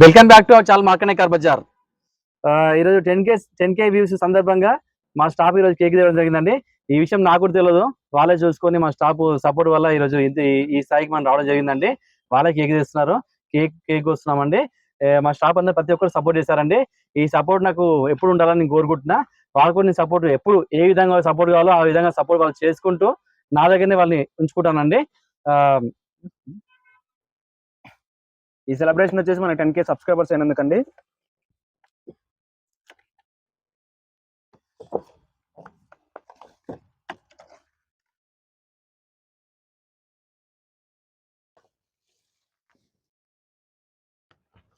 Welcome back to చాలా మాకనే car bazaar ఈరోజు ten K ten K views సందర్భంగా మా స్టాఫ్ ఈరోజు కేక్ తేవడం జరిగిందండి. ఈ విషయం నాకు కూడా తెలియదు వాళ్ళే చూసుకొని మా స్టాఫ్ సపోర్ట్ వల్ల ఈరోజు ఈ స్థాయికి మనం రావడం జరిగిందండి. వాళ్ళే కేక్ తెస్తున్నారు. కేక్ కేక్ వస్తున్నామండి మా స్టాఫ్ అందరూ ప్రతి ఒక్కరు సపోర్ట్ చేశారండి. ఈ సపోర్ట్ నాకు ఎప్పుడు ఉండాలని నేను కోరుకుంటున్నా. వాళ్ళకు కూడా సపోర్ట్ ఎప్పుడు ఏ విధంగా సపోర్ట్ కావాలో ఆ విధంగా సపోర్ట్ వాళ్ళు చేసుకుంటూ నా దగ్గరనే వాళ్ళని ఉంచుకుంటానండి. ఈ సెలబ్రేషన్ వచ్చేసి మన ten K subscribers అయినందుకండి.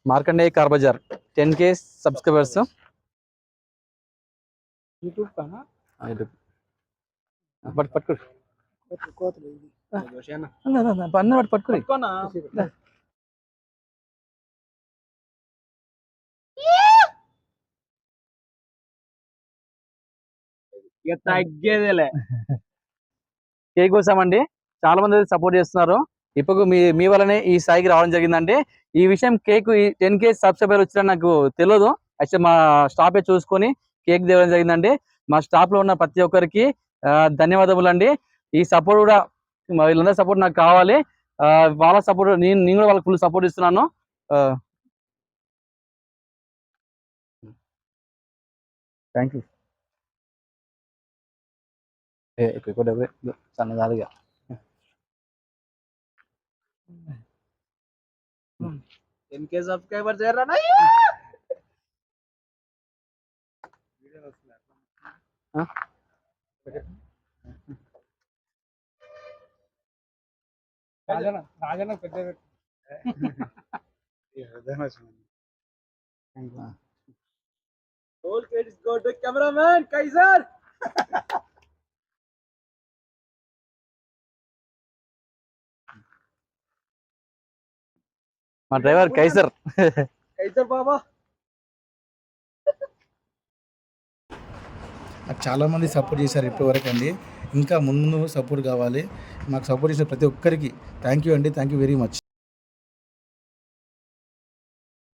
Markande car bazaar ten K subscribers YouTube పట్టుకుని? ఇక తగ్గేదేలే. కేక్ కోసామండి. చాలా మంది సపోర్ట్ చేస్తున్నారు. ఇప్పుడు మీ మీ వల్లనే ఈ స్థాయికి రావడం జరిగిందండి. ఈ విషయం కేక్ టెన్ కే సబ్స్క్రైబర్ వచ్చిన నాకు తెలియదు అయితే మా స్టాఫే చూసుకొని కేక్ తేవడం జరిగిందండి. మా స్టాఫ్లో ఉన్న ప్రతి ఒక్కరికి ధన్యవాదములు అండి ఈ సపోర్ట్ కూడా వీళ్ళందరి సపోర్ట్ నాకు కావాలి. వాళ్ళ సపోర్ట్ నేను నేను కూడా వాళ్ళకి ఫుల్ సపోర్ట్ ఇస్తున్నాను. Thank you ఎక్కువ డబ్బే సన్నదాలుగా టెన్ కే సబ్స్క్రైబర్ చేయరా రాజన్న పెద్ద roll credits go to cameraman Kaiser మా డ్రైవర్ కైసర్. కైజర్ బాబా. నాకు చాలామంది సపోర్ట్ చేశారు ఇప్పటివరకు అండి. ఇంకా ముందు ముందు సపోర్ట్ కావాలి. మాకు సపోర్ట్ చేసిన ప్రతి ఒక్కరికి థ్యాంక్ యూ అండి. Thank you very much.